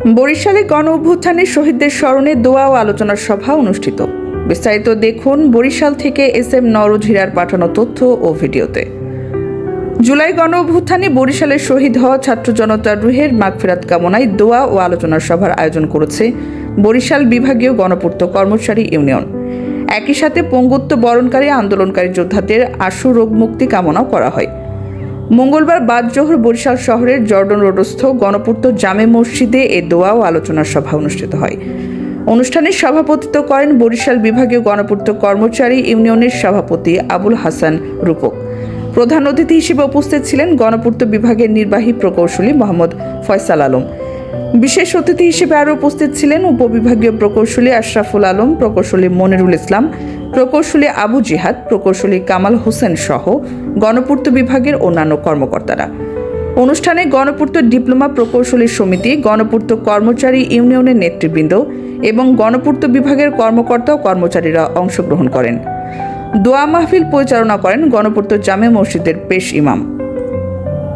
বরিশালে গণ অভ্যুত্থানের শহীদদের স্মরণে দোয়া ও আলোচনা সভা অনুষ্ঠিত। বিস্তারিত দেখুন বরিশাল থেকে এস এম নরজ পাঠানো তথ্য ও ভিডিওতে। জুলাই গণ অভ্যুত্থানে বরিশালের শহীদ হওয়া ছাত্র জনতার রুহের মাগফিরাত কামনায় দোয়া ও আলোচনা সভার আয়োজন করেছে বরিশাল বিভাগীয় গণপূর্ত কর্মচারী ইউনিয়ন। একই সাথে পঙ্গুত্ব বরণকারী আন্দোলনকারী যোদ্ধাদের আশু রোগ মুক্তি কামনাও করা হয়। মঙ্গলবার বাদ জোহর বরিশাল শহরের জর্ডন রোডস্থ গণপূর্ত জামে মসজিদে এ দোয়া ও আলোচনা সভা অনুষ্ঠিত হয়। অনুষ্ঠানে সভাপতিত্ব করেন বরিশাল বিভাগীয় গণপূর্ত কর্মচারী ইউনিয়নের সভাপতি আবুল হাসান রূপক প্রধান অতিথি হিসেবে উপস্থিত ছিলেন গণপূর্ত বিভাগের নির্বাহী প্রকৌশলী মোহাম্মদ ফয়সাল আলম। বিশেষ অতিথি হিসেবে আরও উপস্থিত ছিলেন উপবিভাগীয় প্রকৌশলী আশরাফুল আলম, প্রকৌশলী মনিরুল ইসলাম প্রকৌশলী আবু জিহাদ, প্রকৌশলী কামাল হোসেন সহ গণপূর্ত বিভাগের অন্যান্য কর্মকর্তারা। অনুষ্ঠানে গণপূর্ত ডিপ্লোমা প্রকৌশলী সমিতি, গণপূর্ত কর্মচারী ইউনিয়নের নেতৃবৃন্দ এবং গণপূর্ত বিভাগের কর্মকর্তা ও কর্মচারীরা অংশগ্রহণ করেন। দোয়া মাহফিল পরিচালনা করেন গণপূর্ত জামে মসজিদের পেশ ইমাম।